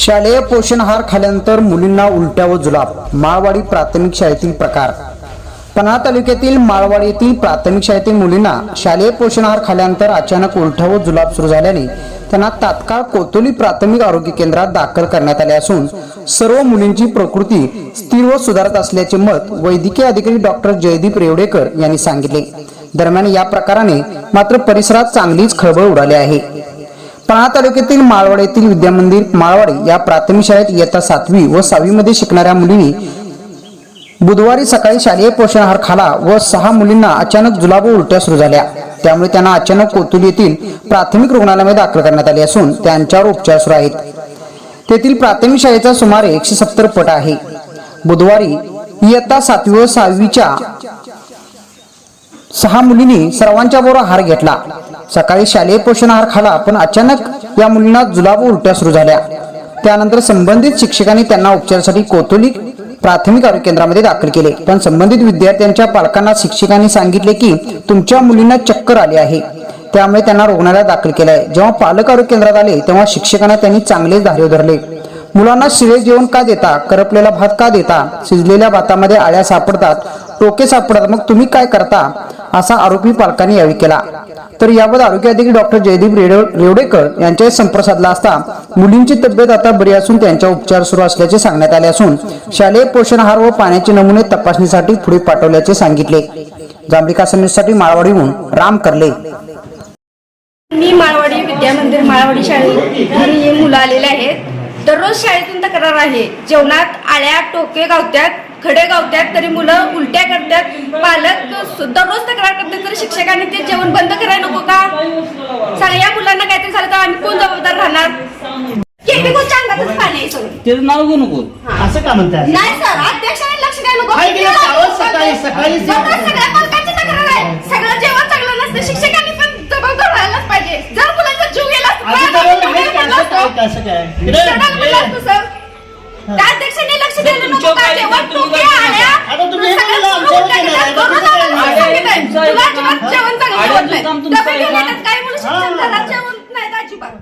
शालेय पोषण आहार खाल्यानंतर मुलींना उलट्या व जुलाब माळवाडी प्राथमिक शाळेतील प्रकार. पन्हाळा तालुक्यातील माळवाडी येथील प्राथमिक शाळेतील मुलींना शालेय पोषण आहार खाल्यानंतर अचानक उलट्या व जुलाब सुरू झाल्याने त्यांना तात्काळ कोतोली प्राथमिक आरोग्य केंद्रात दाखल करण्यात आले असून सर्व मुलींची प्रकृती स्थिर व सुधारत असल्याचे मत वैद्यकीय अधिकारी डॉक्टर जयदीप रेवडेकर यांनी सांगितले. दरम्यान या प्रकाराने मात्र परिसरात चांगलीच खळबळ उडाली आहे. पणा तालुक्यातील माळवाड येथील विद्यामंदिर माळवाडी या प्राथमिक शाळेत इयत्ता सातवी व सहावी मध्ये शिकणाऱ्या मुलींनी बुधवारी सकाळी शालेय पोषण आहार खाला व सहा मुलींना अचानक जुलाब व उलट्या सुरू झाल्या. त्यामुळे त्यांना अचानक कोतुली येथील प्राथमिक रुग्णालयामध्ये दाखल करण्यात आले असून त्यांच्यावर उपचार सुरू आहेत. तेथील प्राथमिक शाळेचा सुमारे एकशे सत्तर पट आहे. बुधवारी इयत्ता सातवी व सहावीच्या सहा मुलींनी सर्वांच्या बरोबर आहार घेतला. सकाळी शालेय पोषण आहार खाला पण अचानक या मुलींना जुलाब उलट्या सुरू झाल्या. त्यानंतर संबंधित शिक्षकांनी त्यांना उपचारासाठी कोथोली प्राथमिक आरोग्य केंद्रामध्ये दाखल केले. पण संबंधित विद्यार्थ्यांच्या पालकांना शिक्षकांनी सांगितले की तुमच्या मुलींना चक्कर आली आहे. त्यामुळे त्यांना रुग्णालयात दाखल केले आहे जेव्हा पालक आरोग्य केंद्रात आले तेव्हा शिक्षकांना त्यांनी चांगलेच धार्य धरले मुलांना शिळे जेवण का देता करपलेला भात का देता शिजलेल्या भातामध्ये आळ्या सापडतात टोके सापडतात मग तुम्ही काय करता असा आरोपी पालकांनी यावेळी केला. तर याबाबत आरोग्य अधिकारी डॉक्टर जयदीप रेवडेकर यांच्याही संपर्क साधला असता. मुलींची तब्येत आता बरी असून त्यांच्या उपचार सुरू असल्याचे सांगण्यात आले असून शालेय पोषण आहार व पाण्याचे नमुने तपासणीसाठी पुढे पाठवल्याचे सांगितले. जांभळी साठी माळवाडीहून राम करले. मी माळवाडी विद्यामंदिर माळवाडी शाळेत मुलं आलेले आहेत. दररोज शाळेतून तक्रार आहे. जेवणात आळ्या टोके गावत्यात खडे गावत्यात तरी मुलं उलट्या करतात. पालक दररोज तक्रार करतात तरी शिक्षकांनी ते जेवण बंद करायला नको का? सगळ्या मुलांना काहीतरी झालं तर आम्ही कोण जबाबदार राहणार? त्याचं नाव घेऊ नको. असं का म्हणतात? नाही सर अध्यक्षाने लक्ष द्यायला नको. काय केलं? सावध सकाळी- सकाळी- दररोज सगळ्या पालकांची तक्रार आहे. सगळं जेवण चांगलं नसतं. शिक्षकांनी पण जबाबदार राहायलाच पाहिजे. जर मुलांचा जीव गेला असता, आधी बाळाला जवळ जीव आहे का? असं काय? अध्यक्षांनी लक्ष द्यायला नको जेवण टोके आल्या तुमचं काय म्हणू शकतात? घरात जेवण नाही अजिबात.